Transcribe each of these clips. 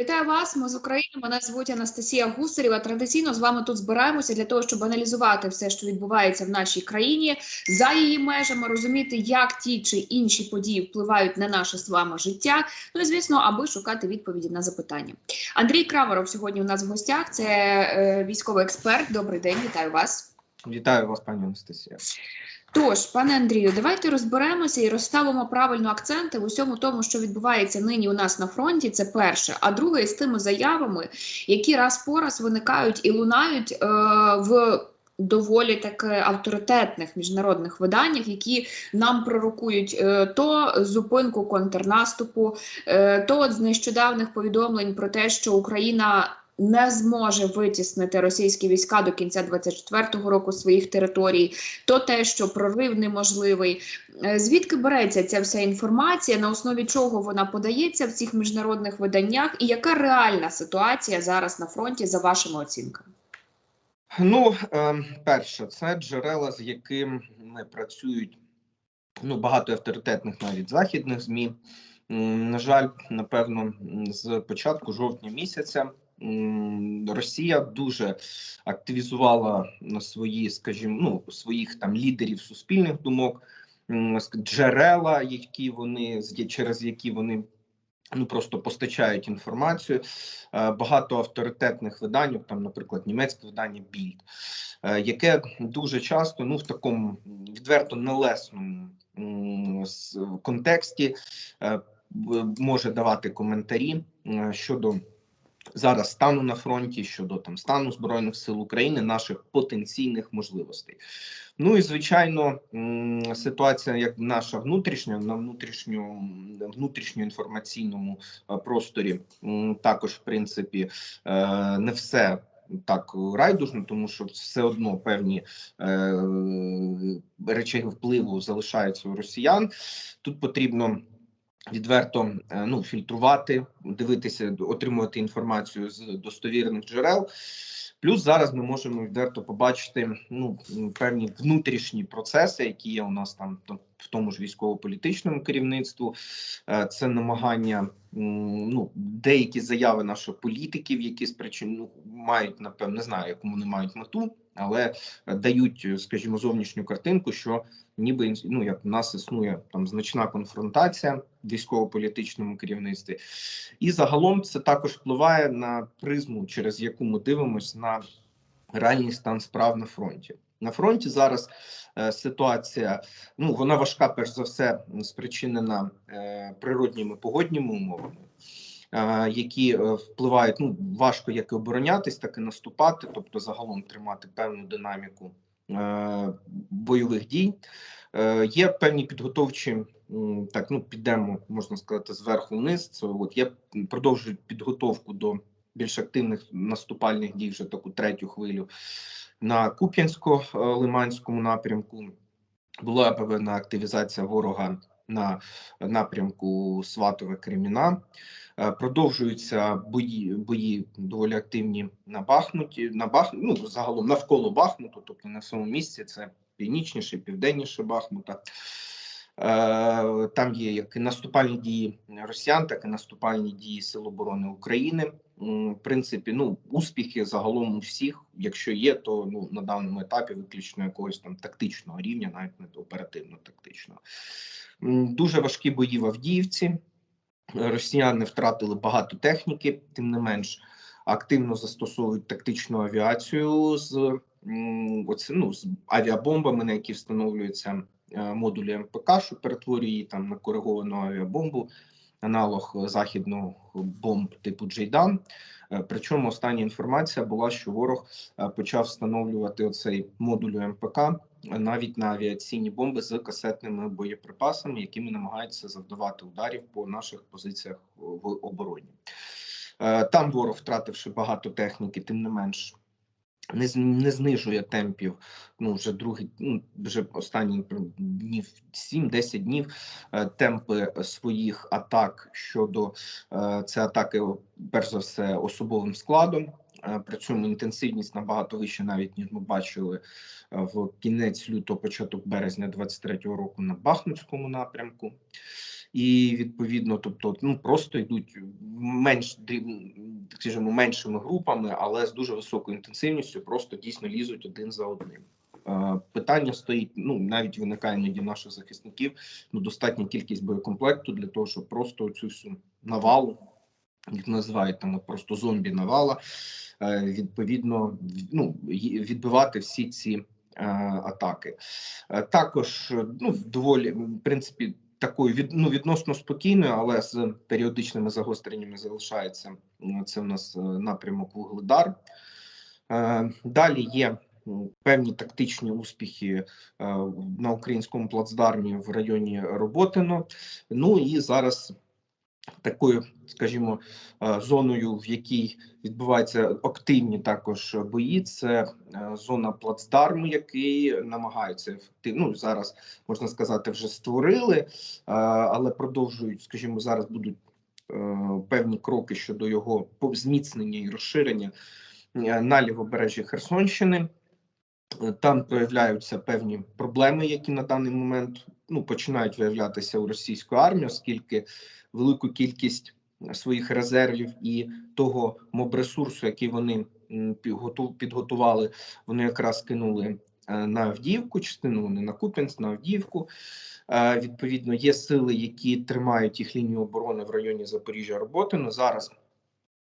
Вітаю вас. Ми з України. Мене звуть Анастасія Гусарєва. Традиційно з вами тут збираємося для того, щоб аналізувати все, що відбувається в нашій країні за її межами, розуміти, як ті чи інші події впливають на наше з вами життя. Ну і звісно, аби шукати відповіді на запитання. Андрій Крамаров сьогодні у нас в гостях. Це е, військовий експерт. Добрий день, вітаю вас. Вітаю вас, пані Анастасія. Тож, пане Андрію, давайте розберемося і розставимо правильно акценти в усьому тому, що відбувається нині у нас на фронті. Це перше. А друге, з тими заявами, які раз по раз виникають і лунають е, в. Доволі таки авторитетних міжнародних виданнях, які нам пророкують е, то зупинку контрнаступу, е, то з нещодавних повідомлень про те, що Україна не зможе витіснити російські війська до кінця 24-го року своїх територій, то те, що прорив неможливий. Е, Звідки береться ця вся інформація, на основі чого вона подається в цих міжнародних виданнях, і яка реальна ситуація зараз на фронті за вашими оцінками? Ну, е, перше, це джерела, з якими працюють ну, багато авторитетних навіть західних ЗМІ. На жаль, напевно, з початку жовтня місяця Росія дуже активізувала на свої, скажімо, ну, своїх там лідерів суспільних думок, джерела, які вони через які вони ну просто постачають інформацію. Е, Багато авторитетних видань, там, наприклад, німецьке видання Більд, яке дуже часто ну в такому відверто нелесному контексті е, може давати коментарі е, щодо. Зараз стану на фронті щодо там стану збройних сил України, наших потенційних можливостей. Ну і звичайно, ситуація як наша внутрішня на внутрішньо внутрішньоінформаційному е, просторі також, в принципі, е, не все. Так райдужно, тому що все одно певні е, речі впливу залишаються у росіян. Тут потрібно відверто е, ну, фільтрувати, дивитися, отримувати інформацію з достовірних джерел. Плюс зараз ми можемо відверто побачити ну певні внутрішні процеси, які є у нас там в тому ж військово-політичному керівництву. Е, Це намагання ну деякі заяви наших політиків, які спричин ну, мають напевно, не знаю, яку вони мають мету, але дають, е, скажімо, зовнішню картинку, що ніби ну як в нас існує там значна конфронтація в військово-політичному керівництві, і загалом це також впливає на призму, через яку ми дивимося на реальний стан справ на фронті. На фронті зараз е, ситуація ну вона важка, перш за все, спричинена е, природніми погодніми умовами. Е, Які е, впливають ну важко як і оборонятись, так і наступати, тобто загалом тримати певну динаміку е, бойових дій. Є певні підготовчі так. Ну підемо, можна сказати, зверху вниз. Це от є продовжують підготовку до більш активних наступальних дій, вже таку третю хвилю на Куп'янсько-Лиманському напрямку. Була певна активізація ворога на напрямку Сватове Креміна. Е, Продовжуються бої, бої доволі активні на Бахмуті, на Бах, ну, загалом навколо Бахмуту, тобто на самому місці це північніше, південніше Бахмута. Е, Там є як і наступальні дії росіян, так і наступальні дії Сил оборони України. В принципі, ну успіхи загалом у всіх, якщо є, то ну на даному етапі виключно якогось там тактичного рівня, навіть не оперативно-тактичного. Дуже важкі бої в Авдіївці. Росіяни втратили багато техніки, тим не менш активно застосовують тактичну авіацію з ну, з авіабомбами, на які встановлюються е, модулі МПК, що перетворює її там на кориговану авіабомбу, аналог е, західного бомб типу Джейдан. Е, Причому остання інформація була, що ворог е, почав встановлювати оцей модуль МПК навіть на авіаційні бомби з касетними боєприпасами, якими намагаються завдавати ударів по наших позиціях в обороні. Там ворог, втративши багато техніки, тим не менш. Не, не знижує темпів. Ну вже другий, ну вже останні наприклад, днів 7-10 днів. е, Темпи своїх атак щодо е, це атаки, перш за все, особовим складом. Е, При цьому інтенсивність набагато вища, навіть ніж ми бачили в кінець лютого, початок березня 23-го року на Бахмутському напрямку. І відповідно, тобто, ну просто йдуть менш скажімо, меншими групами, але з дуже високою інтенсивністю, просто дійсно лізуть один за одним. Е, Питання стоїть, ну навіть виникає іноді наших захисників ну достатня кількість боєкомплекту для того, щоб просто цю всю навалу, як називають там просто зомбі навала, е, відповідно ну, відбивати всі ці е, атаки. Також ну доволі в принципі. Такою від ну відносно спокійною, але з періодичними загостреннями залишається це. У нас е, напрямок Вугледар. Е, Далі є певні тактичні успіхи е, на українському плацдармі в районі Роботино. Ну і зараз такою, скажімо, е, зоною, в якій відбуваються активні також бої, це е, зона плацдарму, який намагаються ефективно. Ну зараз можна сказати, вже створили, е, але продовжують, скажімо, зараз будуть певні кроки щодо його зміцнення і розширення на лівобережжі Херсонщини. Там проявляються певні проблеми, які на даний момент ну, починають виявлятися у російської армії, оскільки велику кількість своїх резервів і того мобресурсу, який вони підготували, вони якраз кинули е, на Авдіївку, частину вони на Куп'янськ, на Авдіївку. Е, Відповідно, є сили, які тримають їх лінію оборони в районі Запоріжжя Роботино. Зараз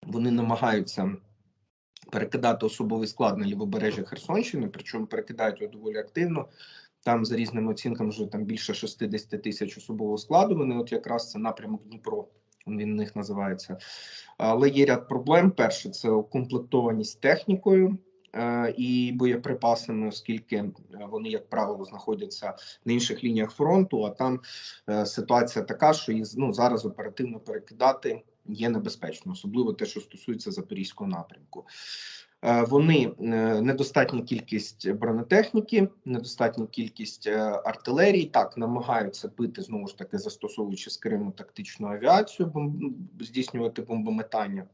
вони намагаються перекидати особовий склад на лівобережжя Херсонщини, причому перекидають його доволі активно. Там за різними оцінками вже там більше 60 тисяч особового складу. Вони от якраз це напрямок Дніпро. Він них називається. Але є ряд проблем. Перше, це укомплектованість технікою е, і боєприпасами, оскільки е, вони, як правило, знаходяться на інших лініях фронту. А там е, ситуація така, що їх ну, зараз оперативно перекидати є небезпечно, особливо те, що стосується запорізького напрямку. Е, Вони е, недостатня кількість бронетехніки, недостатня кількість е, артилерії. Так намагаються бити знову ж таки, застосовуючи з Криму тактичну авіацію, бом- ну, здійснювати бомбометання.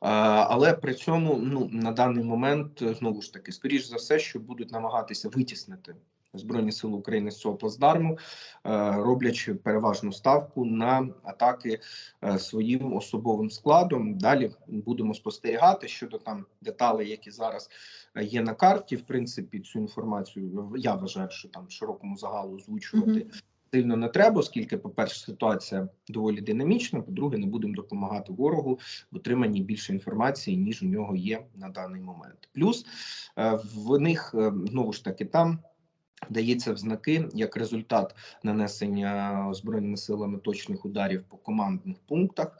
Але при цьому ну на даний момент знову ж таки, скоріш за все, що будуть намагатися витіснити Збройні Сили України з цього плацдарму, е, роблячи переважну ставку на атаки е, своїм особовим складом. Далі будемо спостерігати щодо там деталей, які зараз е, є на карті. В принципі, цю інформацію я вважаю, що там широкому загалу озвучувати. Сильно не треба, оскільки, по-перше, ситуація доволі динамічна. По-друге, не будемо допомагати ворогу в отриманні більше інформації, ніж у нього є на даний момент. Плюс в них знову ж таки там дається в знаки як результат нанесення збройними силами точних ударів по командних пунктах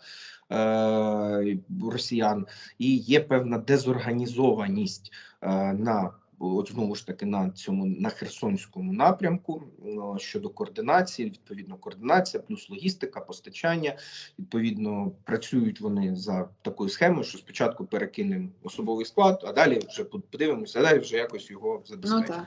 е, росіян, і є певна дезорганізованість е, на от знову ж таки на цьому на Херсонському напрямку е, щодо координації, відповідно, координація, плюс логістика, постачання. Відповідно, працюють вони за такою схемою, що спочатку перекинемо особовий склад, а далі вже подивимося, а далі вже якось його Ну забезпечимо. так.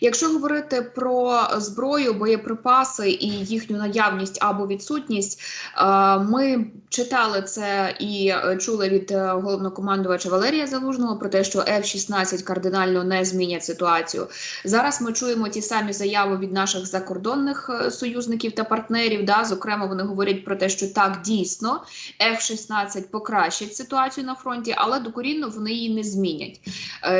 Якщо говорити про зброю, боєприпаси і їхню наявність або відсутність, е, ми читали це і чули від е, головнокомандувача Валерія Залужного про те, що F-16 кардинально не змінять ситуацію. Зараз ми чуємо ті самі заяви від наших закордонних е, союзників та партнерів. Да, зокрема, вони говорять про те, що так дійсно F-16 покращить ситуацію на фронті, але докорінно вони її не змінять.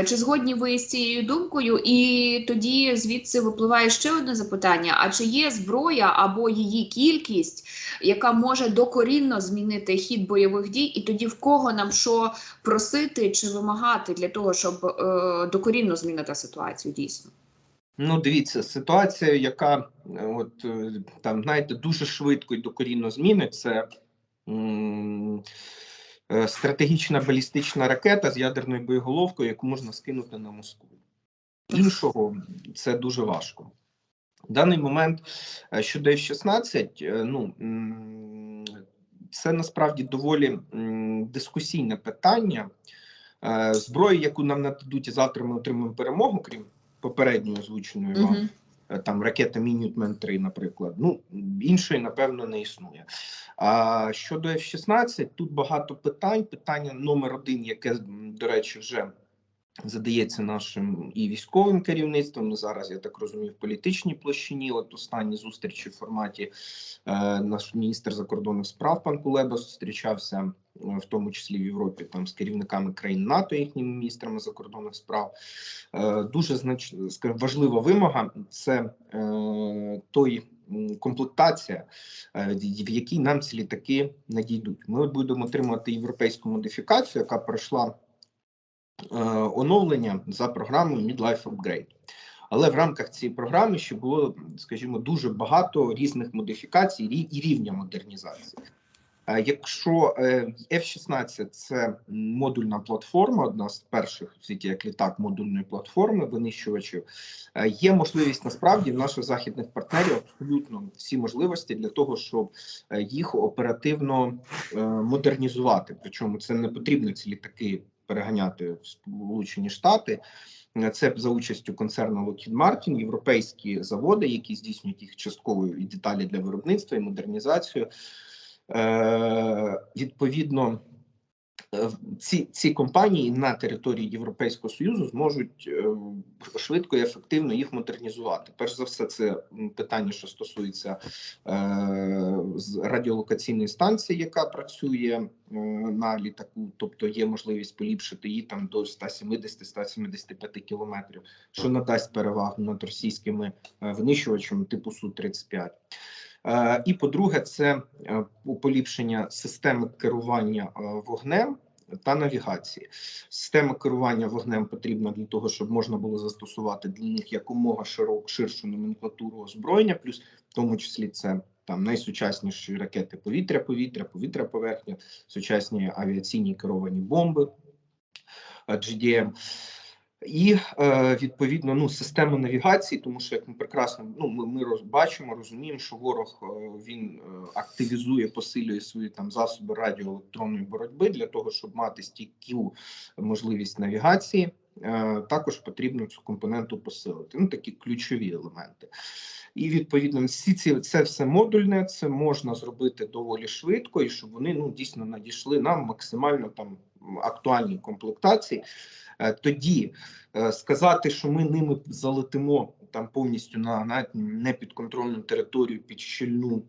Чи згодні ви з цією думкою? І тоді звідси випливає ще одне запитання: а чи є зброя або її кількість, яка може докорінно змінити хід бойових дій, і тоді в кого нам що просити чи вимагати для того, щоб е, докорінно змінити ситуацію дійсно? Ну, дивіться, ситуація, яка е, от е, там, знаєте, дуже швидко і докорінно змінить, це е, стратегічна балістична ракета з ядерною боєголовкою, яку можна скинути на Москву. Іншого це дуже важко. В даний момент е, щодо F-16, е, ну це насправді доволі дискусійне питання. Е, Зброї, яку нам нададуть і завтра ми отримаємо перемогу, крім попередньої озвученої вам е, там ракета Мінютмен 3, наприклад. Ну іншої, напевно, не існує. А щодо F-16, тут багато питань. Питання номер один, яке до речі, вже задається нашим і військовим керівництвом. Ну, зараз я так розумію, в політичній площині. От останні зустрічі в форматі е, наш міністр закордонних справ пан Кулеба зустрічався е, в тому числі в Європі, там з керівниками країн НАТО, їхніми міністрами закордонних справ. Е, дуже знач... важлива вимога це е, той. Комплектація, в- якій нам ці літаки надійдуть. Ми будемо отримувати європейську модифікацію, яка пройшла оновлення за програмою Midlife Upgrade. Але в рамках цієї програми ще було, скажімо, дуже багато різних модифікацій і рівня модернізації. Е, Якщо е, F-16 – це модульна платформа, одна з перших в світі як літак модульної платформи винищувачів, е, є можливість насправді в наших західних партнерів абсолютно всі можливості для того, щоб е, їх оперативно е, модернізувати. Причому це не потрібно ці літаки переганяти в Сполучені Штати. Це за участю концерну Lockheed Martin, європейські заводи, які здійснюють їх частково і деталі для виробництва і модернізацію. Е, відповідно, ці, ці компанії на території Європейського Союзу зможуть е, швидко і ефективно їх модернізувати. Перш за все, це питання, що стосується е, радіолокаційної станції, яка працює е, на літаку, тобто є можливість поліпшити її там до 170-175 кілометрів, що надасть перевагу над російськими е, винищувачами типу Су-35. Е, І по-друге, це е, поліпшення системи керування е, вогнем та навігації. Система керування вогнем потрібна для того, щоб можна було застосувати для них якомога широк, ширшу номенклатуру озброєння, плюс в тому числі це там найсучасніші ракети повітря-повітря, повітря-поверхня, сучасні авіаційні керовані бомби е, GDM. І е, відповідно ну система навігації, тому що як ми прекрасно ну ми, ми роз, розуміємо, що ворог е, він е, активізує, посилює свої там засоби радіоелектронної боротьби для того, щоб мати стійку можливість навігації. Також потрібно цю компоненту посилити. Ну такі ключові елементи. І відповідно всі ці це все модульне, це можна зробити доволі швидко, і щоб вони ну дійсно надійшли нам максимально там актуальні комплектації. Е, Тоді е, сказати, що ми ними залетимо там повністю на, на непідконтрольну територію під щільну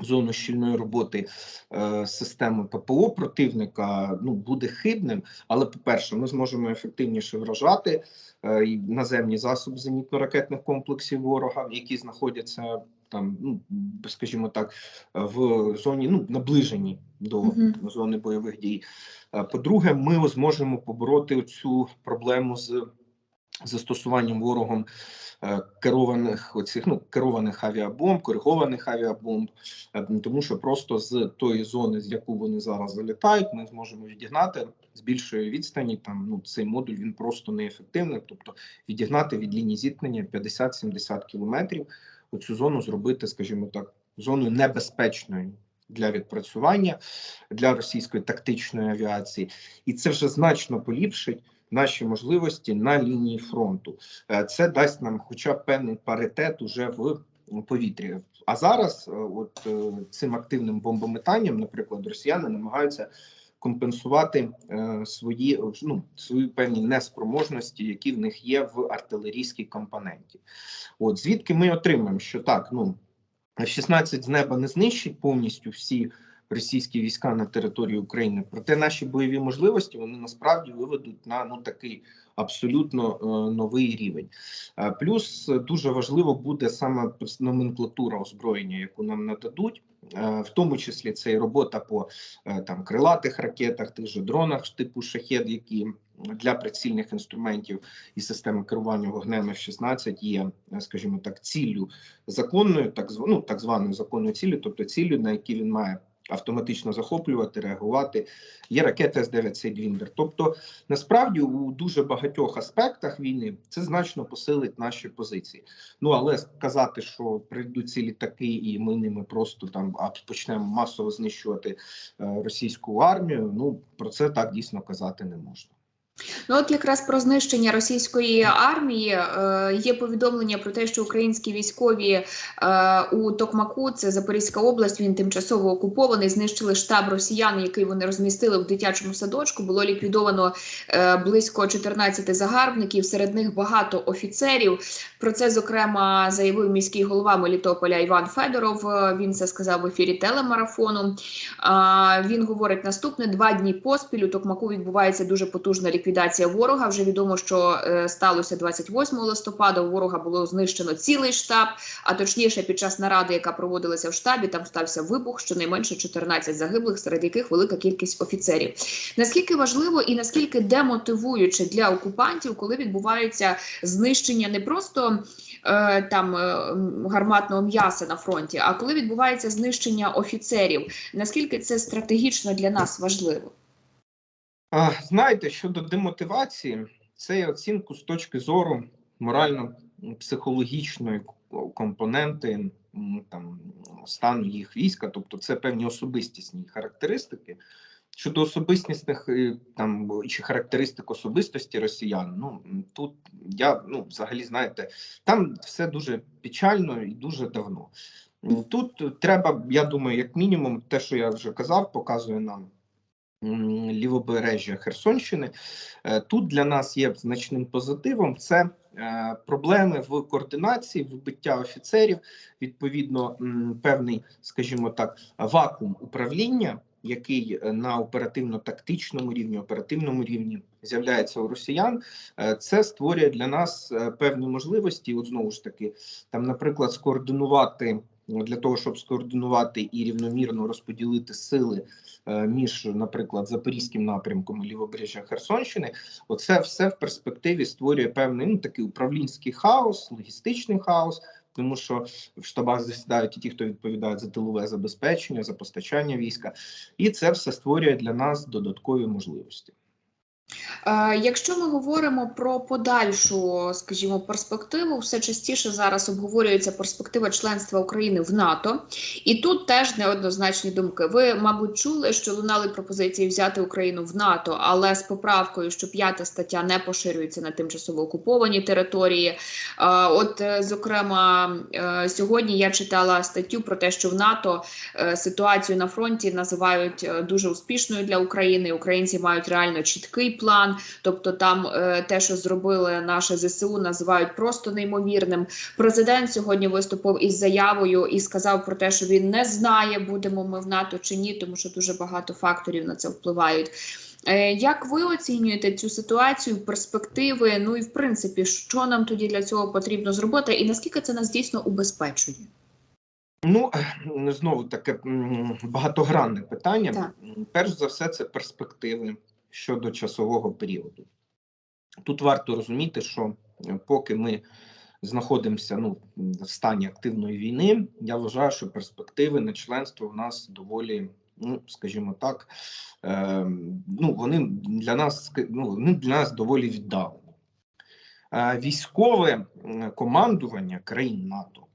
зону щільної роботи е, системи ППО противника, ну буде хибним. Але по-перше, ми зможемо ефективніше вражати е, наземні засоби зенітно-ракетних комплексів ворога, які знаходяться там, ну скажімо так, в зоні ну наближені до Мгм. зони бойових дій. Е, По-друге, ми зможемо побороти цю проблему з застосуванням ворогом е, керованих оцих ну керованих авіабомб, коригованих авіабомб, е, тому що просто з тої зони, з яку вони зараз залітають, ми зможемо відігнати з більшої відстані. Там ну цей модуль він просто неефективний, тобто відігнати від лінії зіткнення 50-70 кілометрів. Оцю зону зробити, скажімо так, зоною небезпечною для відпрацювання для російської тактичної авіації, і це вже значно поліпшить наші можливості на лінії фронту. Е, Це дасть нам, хоча б певний паритет уже в повітрі. А зараз, е, от е, цим активним бомбометанням, наприклад, росіяни намагаються компенсувати е, свої ну свої певні неспроможності, які в них є в артилерійській компоненті. От звідки ми отримаємо, що так, ну F-16 з неба не знищить повністю всі російські війська на території України. Проте наші бойові можливості вони насправді виведуть на ну такий абсолютно е, новий рівень. Е, плюс дуже важливо буде саме номенклатура озброєння, яку нам нададуть. Е, В тому числі це і робота по там крилатих ракетах, тих же дронах типу шахед, які для прицільних інструментів і системи керування вогнем F-16 є, скажімо так, ціллю законною, так ну, так званою законною ціллю, тобто ціллю, на які він має автоматично захоплювати, реагувати. Є ракети С-9 Сейдвіндер. Тобто, насправді, у дуже багатьох аспектах війни це значно посилить наші позиції. Ну але сказати, що прийдуть ці літаки, і ми ними просто там почнемо масово знищувати е, російську армію. Ну про це так дійсно казати не можна. Ну, от якраз про знищення російської армії е, є повідомлення про те, що українські військові е, у Токмаку, це Запорізька область, він тимчасово окупований. Знищили штаб росіян, який вони розмістили в дитячому садочку. Було ліквідовано е, близько 14 загарбників. Серед них багато офіцерів. Про це зокрема заявив міський голова Мелітополя Іван Федоров. Е, Він це сказав в ефірі телемарафону. А, Він говорить наступне: два дні поспіль у Токмаку відбувається дуже потужна ліквідація ворога. Вже відомо, що е, сталося 28 листопада. У ворога було знищено цілий штаб. А точніше, під час наради, яка проводилася в штабі, там стався вибух. Щонайменше 14 загиблих, серед яких велика кількість офіцерів. Наскільки важливо і наскільки демотивуюче для окупантів, коли відбувається знищення не просто е, там е, гарматного м'яса на фронті, а коли відбувається знищення офіцерів, наскільки це стратегічно для нас важливо? Знаєте, щодо демотивації, це є оцінку з точки зору морально-психологічної компоненти там, стану їх війська, тобто це певні особистісні характеристики. Щодо особистісних е, там чи характеристик особистості росіян, ну тут я ну взагалі знаєте, там все дуже печально і дуже давно. Тут треба, я думаю, як мінімум, те, що я вже казав, показує нам лівобережжя Херсонщини. Е, Тут для нас є значним позитивом це е, проблеми в координації, вибиття офіцерів, відповідно, певний, скажімо так, вакуум управління, який е, на оперативно-тактичному рівні, оперативному рівні з'являється у росіян. Це створює для нас певні можливості. От знову ж таки, там, наприклад, скоординувати. Для того щоб скоординувати і рівномірно розподілити сили е, між, наприклад, запорізьким напрямком і лівобережжя Херсонщини, оце все в перспективі створює певний ну, такий управлінський хаос, логістичний хаос, тому що в штабах засідають і ті, хто відповідають за тилове забезпечення, за постачання війська, і це все створює для нас додаткові можливості. Е, Якщо ми говоримо про подальшу, скажімо, перспективу, все частіше зараз обговорюється перспектива членства України в НАТО, і тут теж неоднозначні думки. Ви, мабуть, чули, що лунали пропозиції взяти Україну в НАТО, але з поправкою, що п'ята стаття не поширюється на тимчасово окуповані території. Е, От, е, зокрема, сьогодні я читала статтю про те, що в НАТО ситуацію на фронті називають дуже успішною для України. Українці мають реально чіткий план. Тобто, там е, те, що зробили наше ЗСУ, називають просто неймовірним. Президент сьогодні виступив із заявою і сказав про те, що він не знає, будемо ми в НАТО чи ні, тому що дуже багато факторів на це впливають. Е, Як ви оцінюєте цю ситуацію, перспективи? Ну і в принципі, що нам тоді для цього потрібно зробити, і наскільки це нас дійсно убезпечує? Ну знову таке багатогранне питання. Так. Перш за все, це перспективи щодо часового періоду. Тут варто розуміти, що е, поки ми знаходимося ну, в стані активної війни, я вважаю, що перспективи на членство в нас доволі, ну скажімо так, е, ну вони для нас ну, вони для нас доволі віддалені. Е, військове командування країн НАТО.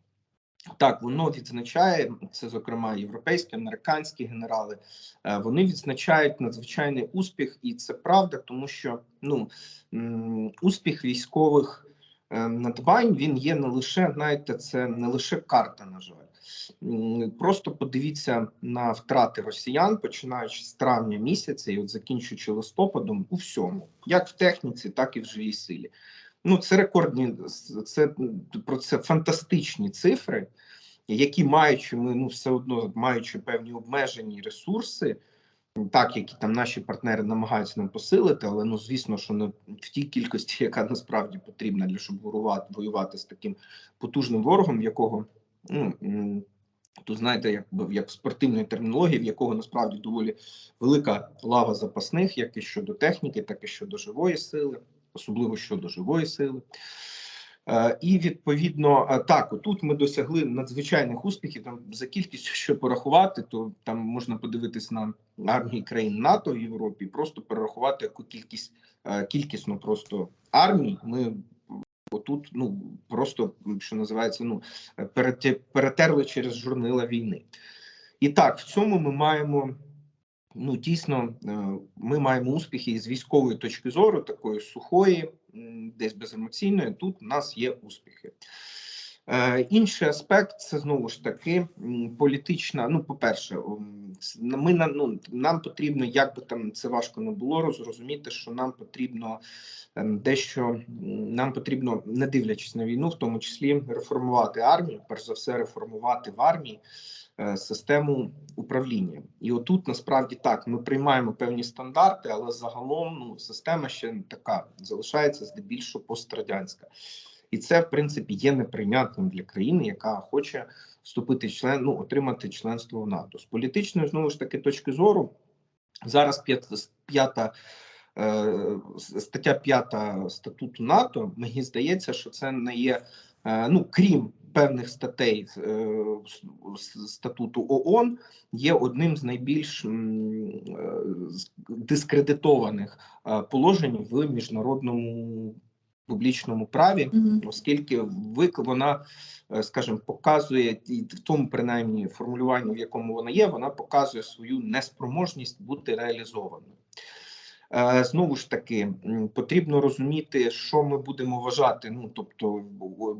Так, воно відзначає це, зокрема, європейські, американські генерали. е, Вони відзначають надзвичайний успіх, і це правда, тому що ну успіх військових е, надбань він є не лише, знаєте, це не лише карта, на жаль. Просто подивіться на втрати росіян, починаючи з травня місяця і от закінчуючи листопадом, у всьому, як в техніці, так і в живій силі. Ну, це рекордні, це про це фантастичні цифри, які маючи ми ну все одно маючи певні обмежені ресурси, так які там наші партнери намагаються нам посилити, але ну звісно, що не в тій кількості, яка насправді потрібна для щоб воювати, воювати з таким потужним ворогом, якого ну тут знаєте, як як спортивної термінології, в якого насправді доволі велика лава запасних, як і щодо техніки, так і щодо живої сили, особливо щодо живої сили. Е, І відповідно е, так, отут ми досягли надзвичайних успіхів. Там за кількістю, що порахувати, то там можна подивитись на армії країн НАТО в Європі, просто перерахувати яку кількість е, кількісно просто армій. Ми отут, ну просто що називається, ну перете- перетерли через журнила війни. І так, в цьому ми маємо ну дійсно е, ми маємо успіхи з військової точки зору, такої сухої, десь беземоційної. Тут у нас є успіхи. Е, Інший аспект це знову ж таки політична. Ну, по-перше, ми ну, нам потрібно, як би там це важко не було, зрозуміти, що нам потрібно ем, дещо нам потрібно, не дивлячись на війну, в тому числі реформувати армію, перш за все, реформувати в армії систему управління. І отут насправді так ми приймаємо певні стандарти, але загалом ну, система ще не така залишається здебільшого пострадянська. І це, в принципі, є неприйнятним для країни, яка хоче вступити в член, ну, отримати членство в НАТО. З політичної знову ж таки точки зору, зараз п'ята е, стаття 5 статуту НАТО. Мені здається, що це не є е, ну крім певних статей е, статуту ООН, є одним з найбільш е, дискредитованих е, положень в міжнародному публічному праві оскільки вик вона, скажімо, показує і в тому принаймні формулюванні, в якому вона є, вона показує свою неспроможність бути реалізованою. Е, Знову ж таки, потрібно розуміти, що ми будемо вважати. Ну тобто,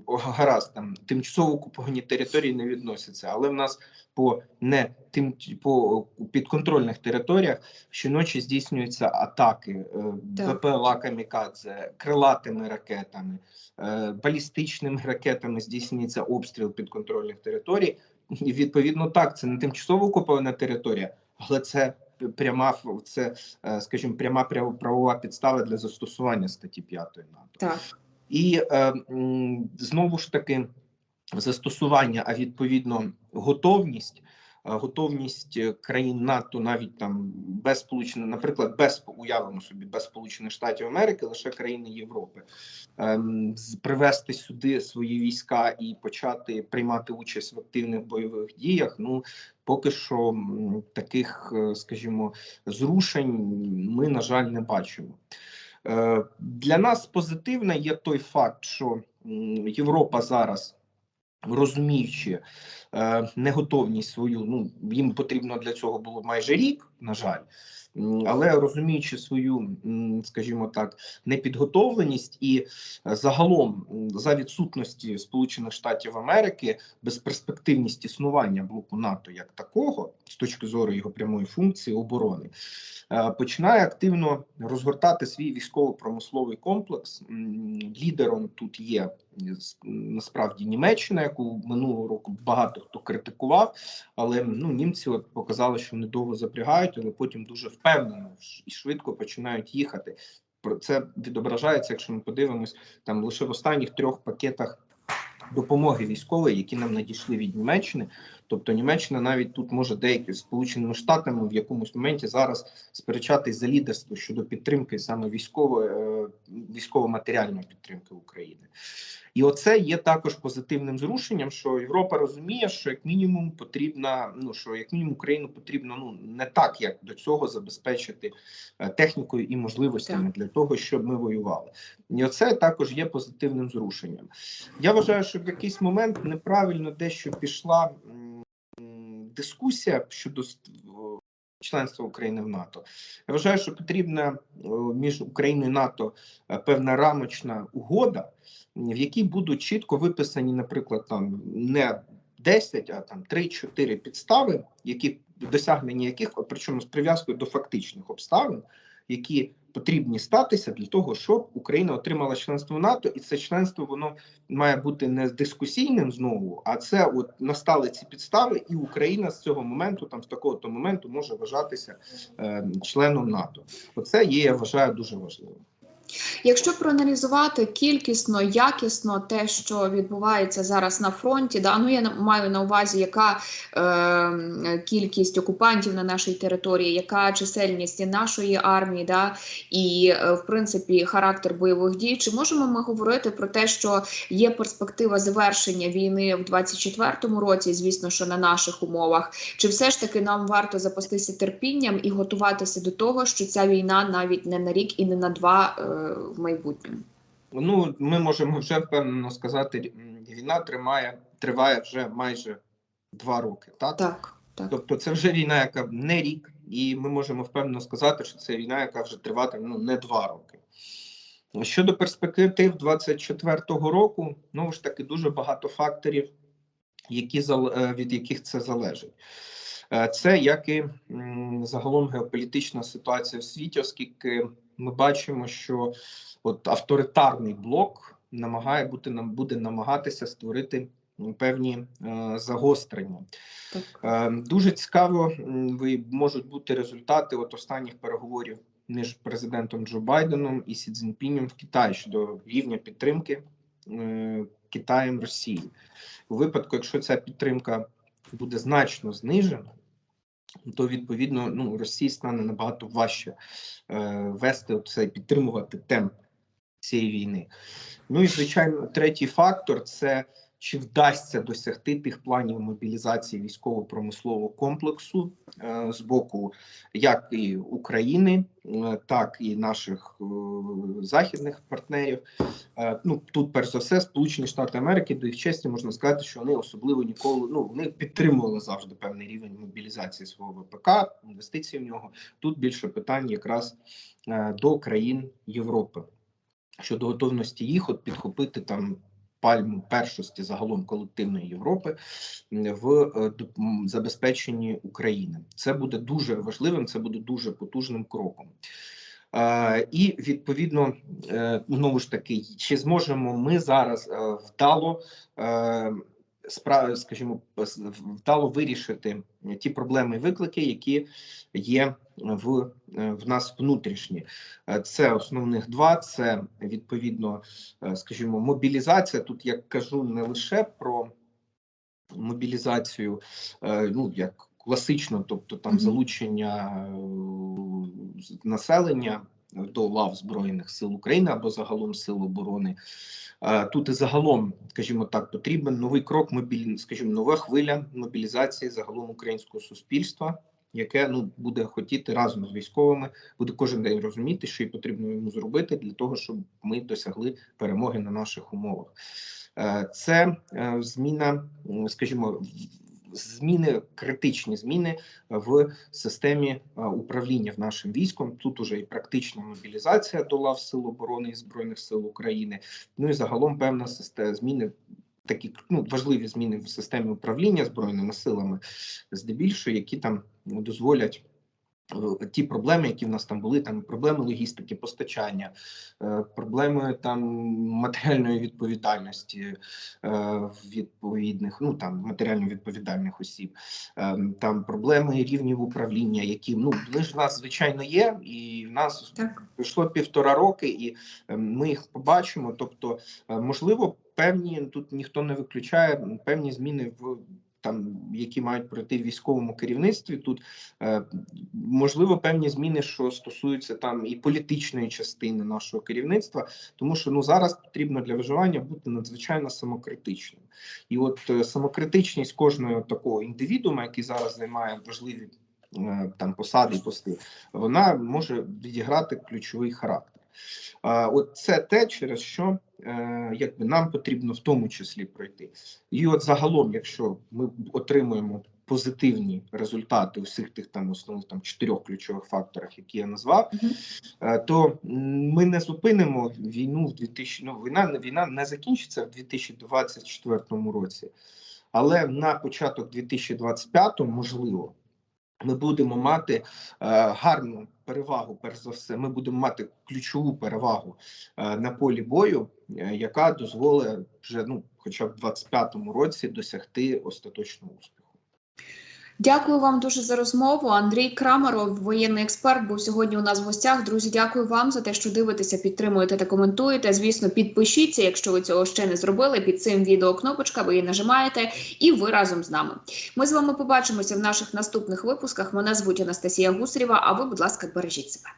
гаразд там тимчасово окуповані території не відносяться, але в нас по не тим по підконтрольних територіях щоночі здійснюються атаки е, Так. БПЛА «Камікадзе», крилатими ракетами, е, балістичними ракетами здійснюється обстріл підконтрольних територій. І відповідно так, це не тимчасово окупована територія, але це пряма це, е, скажімо, пряма правова підстава для застосування статті 5 НАТО. Так. І е, знову ж таки застосування, а відповідно готовність. Готовність е, країн НАТО навіть там без сполучених, наприклад, без уявимо собі без Сполучених Штатів Америки, лише країни Європи, ем, привести сюди свої війська і почати приймати участь в активних бойових діях. Ну поки що таких, е, скажімо, зрушень ми, на жаль, не бачимо. Е, Для нас позитивно є той факт, що Європа зараз. Розуміючи е, неготовність свою, ну їм потрібно для цього було майже рік, на жаль, але розуміючи свою, скажімо так, непідготовленість і загалом за відсутності Сполучених Штатів Америки безперспективність існування блоку НАТО як такого, з точки зору його прямої функції оборони, е, починає активно розгортати свій військово-промисловий комплекс. Лідером тут є насправді Німеччина, яку минулого року багато хто критикував, але ну німці от показали, що вони довго запрягають, але потім дуже впевнено і швидко починають їхати. Про це відображається, якщо ми подивимось там лише в останніх трьох пакетах допомоги військової, які нам надійшли від Німеччини. Тобто Німеччина навіть тут може деякі сполученими штатами в якомусь моменті зараз сперечатись за лідерство щодо підтримки саме військової е, військово-матеріальної підтримки України. І оце є також позитивним зрушенням, що Європа розуміє, що як мінімум потрібна, ну що як мінімум Україну потрібно ну не так, як до цього забезпечити е, технікою і можливостями для того, щоб ми воювали. І оце також є позитивним зрушенням. Я вважаю, що в якийсь момент неправильно дещо пішла дискусія щодо ст- членства України в НАТО. Я вважаю, що потрібна між Україною і НАТО е, певна рамочна угода, в якій будуть чітко виписані, наприклад, там не 10, а там 3-4 підстави, які досягнення яких, причому з прив'язкою до фактичних обставин, які потрібні статися для того, щоб Україна отримала членство в НАТО, і це членство воно має бути не дискусійним знову, а це от настали ці підстави, і Україна з цього моменту, там з такого то моменту, може вважатися е, членом НАТО. Оце є, я вважаю, дуже важливим. Якщо проаналізувати кількісно, якісно те, що відбувається зараз на фронті, да, ну я маю на увазі, яка е, кількість окупантів на нашій території, яка чисельність нашої армії, да, і е, в принципі характер бойових дій, чи можемо ми говорити про те, що є перспектива завершення війни в 24-му році, звісно, що на наших умовах, чи все ж таки нам варто запастися терпінням і готуватися до того, що ця війна навіть не на рік і не на два е, в майбутньому? Ну ми можемо вже впевнено сказати, війна тримає триває вже майже два роки. Так, Так, так. тобто це вже війна, яка не рік, і ми можемо впевнено сказати, що це війна, яка вже триватиме ну, не два роки. Щодо перспектив 24-го року, ну ж таки дуже багато факторів, які е, від яких це залежить. Е, Це як і загалом геополітична ситуація в світі, оскільки ми бачимо, що от авторитарний блок намагає бути нам буде намагатися створити певні е, загострення. Так. Е, Дуже цікаво ви можуть бути результати от останніх переговорів між президентом Джо Байденом і Сі Цзіньпінем в Китаї щодо рівня підтримки Китаєм Росії. У випадку, якщо ця підтримка буде значно знижена, то відповідно ну, Росії стане набагато важче е, вести це підтримувати темп цієї війни. Ну і звичайно, третій фактор це чи вдасться досягти тих планів мобілізації військово-промислового комплексу е, з боку як і України, е, так і наших е, західних партнерів. Ну тут, перш за все, Сполучені Штати Америки, до їх честі можна сказати, що вони особливо ніколи ну вони підтримували завжди певний рівень мобілізації свого ВПК, інвестицій в нього. Тут більше питань якраз до країн Європи щодо готовності їх от підхопити там пальму першості загалом колективної Європи в е, забезпеченні України. Це буде дуже важливим, це буде дуже потужним кроком. І відповідно, е, знову ж таки, чи зможемо ми зараз е, вдало скажімо, пос- вдало вирішити ті проблеми і виклики, які є в, в нас внутрішні. Це основних два: це відповідно, скажімо, мобілізація. Тут я кажу не лише про мобілізацію, е, ну як класично, тобто там залучення е, населення до лав Збройних сил України або загалом сил оборони. Е, Тут і загалом, скажімо так, потрібен новий крок, мобіль, скажімо, нова хвиля мобілізації загалом українського суспільства, яке ну буде хотіти разом з військовими, буде кожен день розуміти, що й потрібно йому зробити для того, щоб ми досягли перемоги на наших умовах. Е, Це е, зміна, скажімо, зміни, критичні зміни в системі е, управління в нашим військом. Тут уже і практична мобілізація до лав Сил оборони і Збройних сил України. Ну і загалом певна система зміни. Такі ну, важливі зміни в системі управління збройними силами, здебільшого, які там дозволять е, ті проблеми, які в нас там були, там проблеми логістики, постачання, е, проблеми там матеріальної відповідальності е, відповідних, ну там матеріально відповідальних осіб, е, там проблеми рівнів управління, які ну вони ж в нас звичайно є, і в нас Так. пройшло півтора роки, і е, ми їх побачимо. Тобто, е, можливо, певні тут ніхто не виключає певні зміни в. Там, які мають пройти в військовому керівництві, тут е, можливо певні зміни, що стосуються там і політичної частини нашого керівництва, тому що ну зараз потрібно для виживання бути надзвичайно самокритичним. І от е, самокритичність кожного такого індивідуума, який зараз займає важливі е, там посади і пости, вона може відіграти ключовий характер. А, От це те, через що е, якби нам потрібно в тому числі пройти. І от загалом, якщо ми отримуємо позитивні результати у всіх тих там основних там чотирьох ключових факторах, які я назвав, е, то ми не зупинимо війну в 2000, ну, війна, війна не закінчиться в 2024 році. Але на початок 2025 можливо ми будемо мати е, гарну перевагу. Перш за все, ми будемо мати ключову перевагу е, на полі бою, е, яка дозволить вже ну, хоча б в 25-му році досягти остаточного успіху. Дякую вам дуже за розмову. Андрій Крамаров, воєнний експерт, був сьогодні у нас в гостях. Друзі, дякую вам за те, що дивитеся, підтримуєте та коментуєте. Звісно, підпишіться, якщо ви цього ще не зробили. Під цим відео кнопочка, ви її нажимаєте, і ви разом з нами. Ми з вами побачимося в наших наступних випусках. Мене звуть Анастасія Гусарєва. А ви, будь ласка, бережіть себе.